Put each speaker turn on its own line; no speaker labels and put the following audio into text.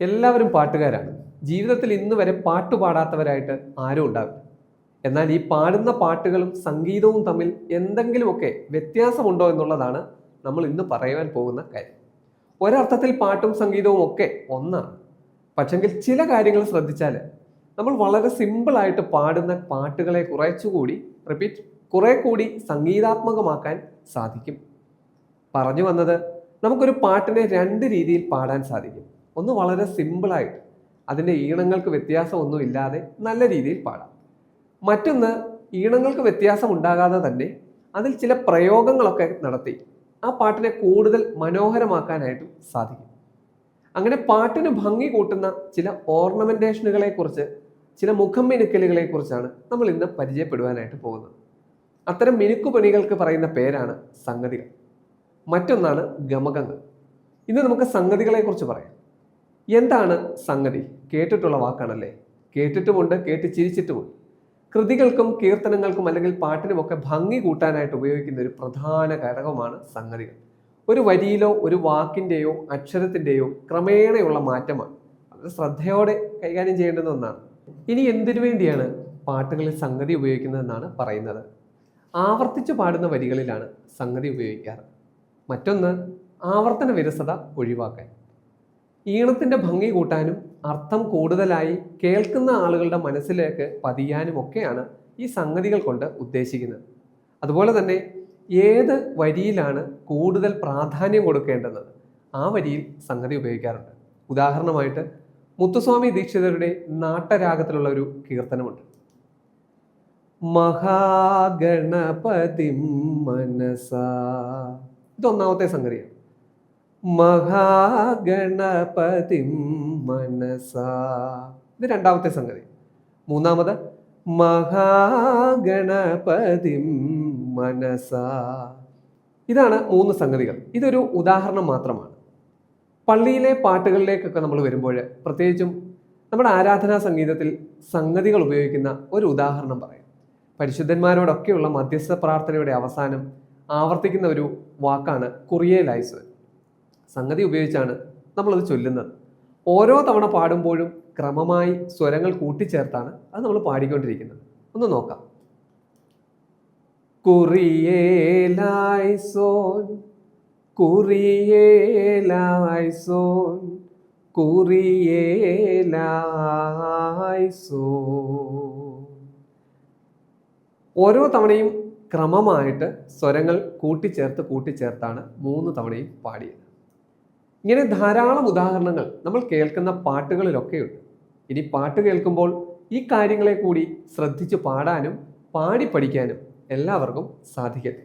എല്ലാവരും പാട്ടുകാരാണ്. ജീവിതത്തിൽ ഇന്ന് വരെ പാട്ട് പാടാത്തവരായിട്ട് ആരും ഉണ്ടാവില്ല. എന്നാൽ ഈ പാടുന്ന പാട്ടുകളും സംഗീതവും തമ്മിൽ എന്തെങ്കിലുമൊക്കെ വ്യത്യാസമുണ്ടോ എന്നുള്ളതാണ് നമ്മൾ ഇന്ന് പറയുവാൻ പോകുന്ന കാര്യം. ഒരർത്ഥത്തിൽ പാട്ടും സംഗീതവും ഒക്കെ ഒന്നാണ്. പക്ഷെങ്കിൽ ചില കാര്യങ്ങൾ ശ്രദ്ധിച്ചാൽ നമ്മൾ വളരെ സിമ്പിളായിട്ട് പാടുന്ന പാട്ടുകളെ കുറച്ചുകൂടി റിപ്പീറ്റ് കുറെ കൂടി സംഗീതാത്മകമാക്കാൻ സാധിക്കും. പറഞ്ഞു വന്നത് നമുക്കൊരു പാട്ടിനെ രണ്ട് രീതിയിൽ പാടാൻ സാധിക്കും. ഒന്ന് വളരെ സിമ്പിളായിട്ട് അതിന്റെ ഈണങ്ങൾക്ക് വ്യത്യാസമൊന്നും ഇല്ലാതെ നല്ല രീതിയിൽ പാടാം. മറ്റൊന്ന് ഈണങ്ങൾക്ക് വ്യത്യാസം ഉണ്ടാകാതെ തന്നെ അതിൽ ചില പ്രയോഗങ്ങളൊക്കെ നടത്തി ആ പാട്ടിനെ കൂടുതൽ മനോഹരമാക്കാനായിട്ടും സാധിക്കും. അങ്ങനെ പാട്ടിന് ഭംഗി കൂട്ടുന്ന ചില ഓർണമെന്റേഷനുകളെ കുറിച്ച് ചില മുഖം മിനുക്കലുകളെ കുറിച്ചാണ് നമ്മൾ ഇന്ന് പരിചയപ്പെടുവാനായിട്ട് പോകുന്നത്. അത്തരം മിനുക്കുപണികൾക്ക് പറയുന്ന പേരാണ് സംഗതികൾ. മറ്റൊന്നാണ് ഗമകങ്ങൾ. ഇന്ന് നമുക്ക് സംഗതികളെ കുറിച്ച് പറയാം. എന്താണ് സംഗതി? കേട്ടിട്ടുള്ള വാക്കാണല്ലേ? കേട്ടിട്ടുമുണ്ട് കേട്ട് ചിരിച്ചിട്ടുമുണ്ട്. കൃതികൾക്കും കീർത്തനങ്ങൾക്കും അല്ലെങ്കിൽ പാട്ടിനുമൊക്കെ ഭംഗി കൂട്ടാനായിട്ട് ഉപയോഗിക്കുന്ന ഒരു പ്രധാന ഘടകമാണ് സംഗതികൾ. ഒരു വരിയിലോ ഒരു വാക്കിന്റെയോ അക്ഷരത്തിന്റെയോ ക്രമേണയുള്ള മാറ്റമാണ്. അത് ശ്രദ്ധയോടെ കൈകാര്യം ചെയ്യേണ്ടുന്ന ഒന്നാണ്. ഇനി എന്തിനു വേണ്ടിയാണ് പാട്ടുകളിൽ സംഗതി ഉപയോഗിക്കുന്നതെന്നാണ് പറയുന്നത്? ആവർത്തിച്ച് പാടുന്ന വരികളിലാണ് സംഗതി ഉപയോഗിക്കാറ്. മറ്റൊന്ന് ആവർത്തന വിരസത ഒഴിവാക്കാൻ ഈണത്തിന്റെ ഭംഗി കൂട്ടാനും അർത്ഥം കൂടുതലായി കേൾക്കുന്ന ആളുകളുടെ മനസ്സിലേക്ക് പതിയാനും ഒക്കെയാണ് ഈ സംഗതികൾ കൊണ്ട് ഉദ്ദേശിക്കുന്നത്. അതുപോലെ തന്നെ ഏത് വരിയിലാണ് കൂടുതൽ പ്രാധാന്യം കൊടുക്കേണ്ടത്? ആ വരിയിൽ സംഗതി ഉപയോഗിക്കാറുണ്ട്. ഉദാഹരണമായിട്ട് മുത്തുസ്വാമി ദീക്ഷിതരുടെ നാട്ടരാഗത്തിലുള്ള ഒരു കീർത്തനമുണ്ട്. മഹാഗണപതി മനസ. ഇതൊന്നാമത്തെ സംഗതിയാണ്. മഹാഗണപതി മനസാ. ഇത് രണ്ടാമത്തെ സംഗതി. മൂന്നാമത് മഹാഗണപതി മനസാ. ഇതാണ് മൂന്ന് സംഗതികൾ. ഇതൊരു ഉദാഹരണം മാത്രമാണ്. പള്ളിയിലെ പാട്ടുകളിലേക്കൊക്കെ നമ്മൾ വരുമ്പോൾ പ്രത്യേകിച്ചും നമ്മുടെ ആരാധനാ സംഗീതത്തിൽ സംഗതികൾ ഉപയോഗിക്കുന്ന ഒരു ഉദാഹരണം പറയാം. പരിശുദ്ധന്മാരോടൊക്കെയുള്ള മധ്യസ്ഥ പ്രാർത്ഥനയുടെ അവസാനം ആവർത്തിക്കുന്ന ഒരു വാക്കാണ് കുറിയേലായ്സ് സംഗതി ഉപയോഗിച്ചാണ് നമ്മളത് ചൊല്ലുന്നത്. ഓരോ തവണ പാടുമ്പോഴും ക്രമമായി സ്വരങ്ങൾ കൂട്ടിച്ചേർത്താണ് അത് നമ്മൾ പാടിക്കൊണ്ടിരിക്കുന്നത്. ഒന്ന് നോക്കാം. കുറിയേലായ്സോൻ കുറിയേലായ്സോൻ കുറിയേലായ്സോൻ ഓരോ തവണയും ക്രമമായിട്ട് സ്വരങ്ങൾ കൂട്ടിച്ചേർത്ത് കൂട്ടിച്ചേർത്താണ് മൂന്ന് തവണയും പാടിയത്. ഇങ്ങനെ ധാരാളം ഉദാഹരണങ്ങൾ നമ്മൾ കേൾക്കുന്ന പാട്ടുകളിലൊക്കെയുണ്ട്. ഇനി പാട്ട് കേൾക്കുമ്പോൾ ഈ കാര്യങ്ങളെ കൂടി ശ്രദ്ധിച്ച് പാടാനും പാടി പഠിക്കാനും എല്ലാവർക്കും സാധിക്കട്ടെ.